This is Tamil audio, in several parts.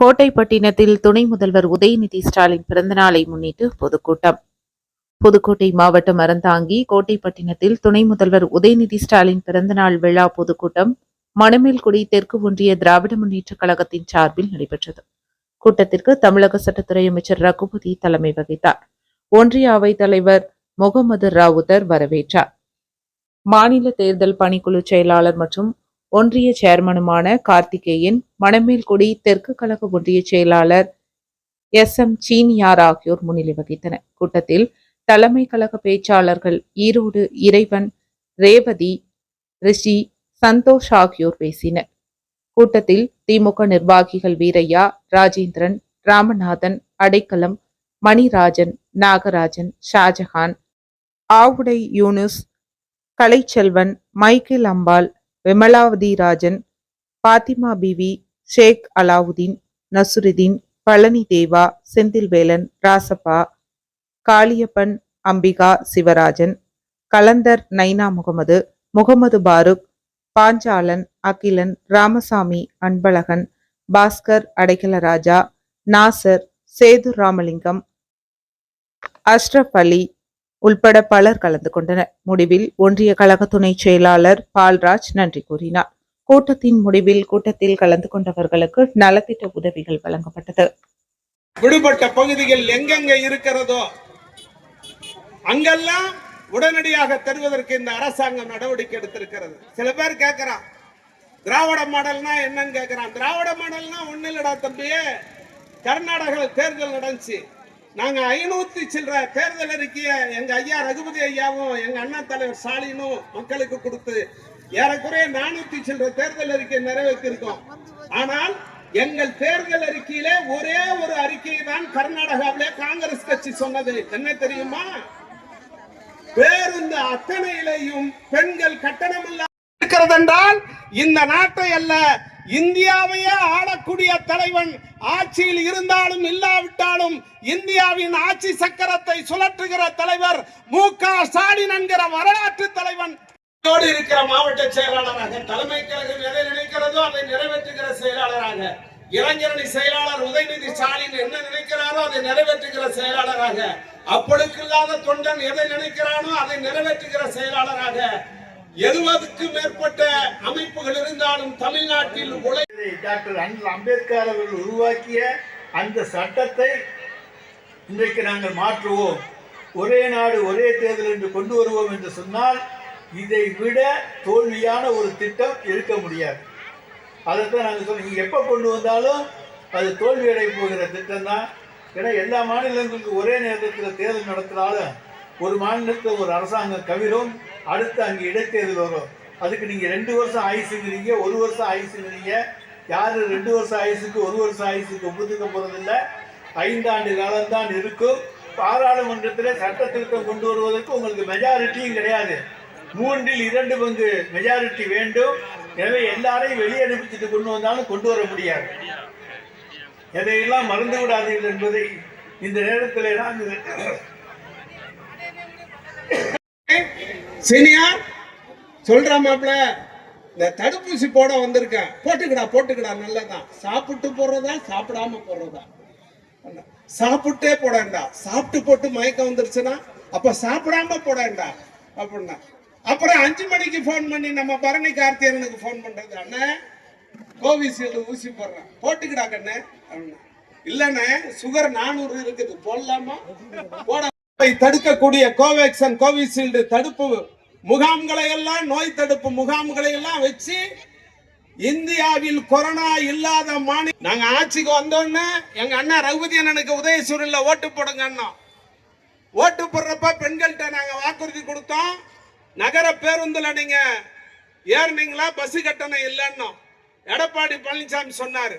கோட்டைப்பட்டினத்தில் துணை முதல்வர் உதயநிதி ஸ்டாலின் பிறந்தநாளை முன்னிட்டு பொதுக்கூட்டம். புதுக்கோட்டை மாவட்டம் அறந்தாங்கி கோட்டைப்பட்டினத்தில் துணை முதல்வர் உதயநிதி ஸ்டாலின் பிறந்தநாள் விழா பொதுக்கூட்டம் மணமேல்குடி தெற்கு ஒன்றிய திராவிட முன்னேற்றக் கழகத்தின் சார்பில் நடைபெற்றது. கூட்டத்திற்கு தமிழக சட்டத்துறை அமைச்சர் ரகுபதி தலைமை வகித்தார். ஒன்றிய அவைத் தலைவர் முகமது ராவுதர் வரவேற்றார். மாநில தேர்தல் பணிக்குழு செயலாளர் மற்றும் ஒன்றிய சேர்மனுமான கார்த்திகேயன் மணமேல்குடி தெற்கு கழக ஒன்றிய செயலாளர் எஸ் எம் சீனியார் ஆகியோர் முன்னிலை வகித்தனர். கூட்டத்தில் தலைமை கழக பேச்சாளர்கள் ஈரோடு இறைவன் ரேவதி ரிஷி சந்தோஷ் ஆகியோர் பேசினர். கூட்டத்தில் திமுக நிர்வாகிகள் வீரையா ராஜேந்திரன் ராமநாதன் அடைக்கலம் மணிராஜன் நாகராஜன் ஷாஜஹான் ஆவுடை யூனுஸ் கலைச்செல்வன் மைக்கேல் அம்பாள் விமலாவதி ராஜன் பாத்திமா பிவி ஷேக் அலாவுதீன் நசுருதீன் பழனி தேவா செந்தில்வேலன் ராசப்பா காளியப்பன் அம்பிகா சிவராஜன் கலந்தர் நைனா முகமது முகமது பாருக் பாஞ்சாலன் அகிலன் ராமசாமி அன்பழகன் பாஸ்கர் அடைக்கலராஜா நாசர் சேது ராமலிங்கம் அஷ்ரப் அலி உள்பட பலர் கலந்து கொண்டனர். முடிவில் ஒன்றிய கழக துணை செயலாளர் பால்ராஜ் நன்றி கூறினார். கூட்டத்தின் முடிவில் கூட்டத்தில் கலந்து கொண்டவர்களுக்கு நலத்திட்ட உதவிகள் வழங்கப்பட்டது. விடுபட்ட பகுதிகள் எங்கெங்க இருக்கிறதோ அங்கெல்லாம் உடனடியாக தருவதற்கு இந்த அரசாங்கம் நடவடிக்கை எடுத்திருக்கிறது. சில பேர் கேட்கிறான் திராவிட மாடல்னா என்னன்னு கேட்கிறான். திராவிட மாடல்னா ஒன்னு இல்லடா தம்பியே. கர்நாடக தேர்தல் நடந்துச்சு. நாங்க ஐநூத்தி சில்லற தேர்தல் அறிக்கைய எங்க ஐயா ரகுபதி ஐயாவும் எங்க அண்ணா தலைவர் ஸ்டாலினும் மக்களுக்கு கொடுத்து ஏறக்குறைய நானூத்தி சில்லற தேர்தல் அறிக்கை நிறைவேற்றிருக்கோம். ஆனால் எங்கள் தேர்தல் அறிக்கையில ஒரே ஒரு அறிக்கை தான் கர்நாடகாவிலே காங்கிரஸ் கட்சி சொன்னது. என்ன தெரியுமா? பேருந்து அத்தனையிலையும் பெண்கள் கட்டணமில்லா இருக்கிறது என்றால் இந்த நாட்டை அல்ல இந்தியாவையே ஆளக்கூடிய தலைவன் ஆட்சியில் இருந்தாலும் இல்லாவிட்டாலும் இந்தியாவின் ஆட்சி சக்கரத்தை சுழற்றுகிற தலைவர் மு க ஸ்டாலின் என்கிற வரலாற்று தலைவன். இருக்கிற மாவட்ட செயலாளராக தலைமை கழகம் எதை நினைக்கிறதோ அதை நிறைவேற்றுகிற செயலாளராக இளைஞரணி செயலாளர் உதயநிதி ஸ்டாலின் என்ன நினைக்கிறாரோ அதை நிறைவேற்றுகிற செயலாளராக அப்பொழுக்கில்லாத இல்லாத தொண்டன் எதை நினைக்கிறானோ அதை நிறைவேற்றுகிற செயலாளராக எழுபதுக்கு மேற்பட்ட அமைப்புகள் இருந்தாலும் தமிழ்நாட்டில் உழை இதை டாக்டர் அண்ணல் அம்பேத்கர் அவர்கள் உருவாக்கிய அந்த சட்டத்தை இன்றைக்கு நாங்கள் மாற்றுவோம். ஒரே நாடு ஒரே தேர்தல் என்று கொண்டு வருவோம் என்று சொன்னால் இதை விட தோல்வியான ஒரு திட்டம் இருக்க முடியாது. அதைத்தான் நாங்கள் சொன்னோம். எப்போ கொண்டு வந்தாலும் அது தோல்வி அடைய போகிற திட்டம் தான் ஏன்னா எல்லா மாநிலங்களுக்கும் ஒரே நேரத்தில் தேர்தல் நடத்தினாலும் ஒரு மாநிலத்தில் ஒரு அரசாங்கம் கவிரும் அடுத்து அங்கே இடைத்தேர்தல் வரும் அதுக்கு நீங்கள் ரெண்டு வருஷம் ஆயுசுங்கிறீங்க ஒரு வருஷம் ஆயுசுங்கிறீங்க யார் ரெண்டு வருஷம் ஆயுசுக்கு ஒரு வருஷம் ஆயுசுக்கு ஒப்புத்துக்க போகிறதில்ல ஐந்தாண்டு காலம்தான் இருக்கும். பாராளுமன்றத்தில் சட்ட திருத்தம் கொண்டு வருவதற்கு உங்களுக்கு மெஜாரிட்டியும் கிடையாது. மூன்றில் இரண்டு பங்கு மெஜாரிட்டி வேண்டும். எனவே எல்லாரையும் வெளியே அனுப்பிச்சுட்டு கொண்டு வந்தாலும் கொண்டு வர முடியாது. எதையெல்லாம் மறந்து விடாதீர்கள் என்பதை இந்த நேரத்தில் நாங்கள் சீனியர் சொல்ற மாப்ள இந்த தடுப்பூசி போட வந்திருக்கேன். போட்டுக்கடா போட்டுக்கடா நல்லதான் சாப்பிட்டு போடுறதா சாப்பிடாம போடுறதா சாப்பிட்டே போடண்டா சாப்பிட்டு போட்டு மயக்கம் வந்துருச்சுன்னா அப்ப சாப்பிடாம போடண்டா அப்படின்னா. அப்புறம் அஞ்சு மணிக்கு போன் பண்ணி நம்ம பரணி கார்த்தியனுக்கு போன் பண்றது அண்ணே கோவிஷீல்டு ஊசி போடுறேன். போட்டுக்கடா கண்ணு அப்படின்னா. இல்லைண்ணே சுகர் நானூறு இருக்குது. போடலாமா? போட. தடுக்கக்கூடிய கோவேக்சன் கோவிஷீல்டு தடுப்பு முகாம்களை எல்லாம் நோய் தடுப்பு முகாம்களை எல்லாம் வச்சு இந்தியாவில் கொரோனா இல்லாத மாநில நாங்க ஆட்சிக்கு வந்தோடனே எங்க அண்ணா ரகுபதி அண்ணனுக்கு உதயசூரில் ஓட்டு போடுங்க அண்ணன் ஓட்டு போடுறப்ப பெண்கள்கிட்ட நாங்க வாக்குறுதி கொடுத்தோம். நகர பேருந்துல நீங்க ஏறினீங்களா? பஸ் கட்டணம் இல்லைன்னு எடப்பாடி பழனிசாமி சொன்னாரு.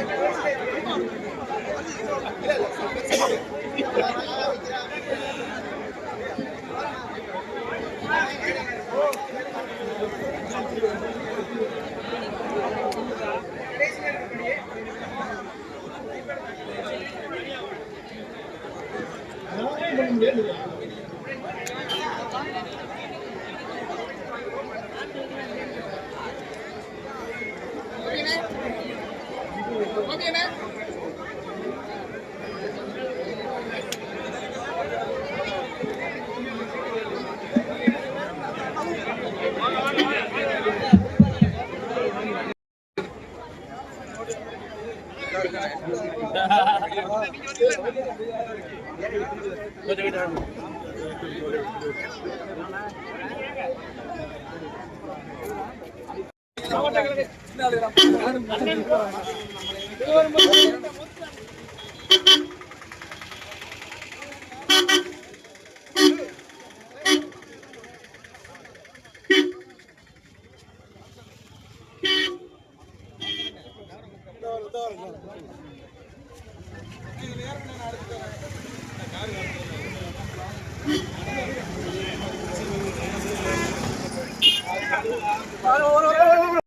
よし! உதாரணம் உதாரணம்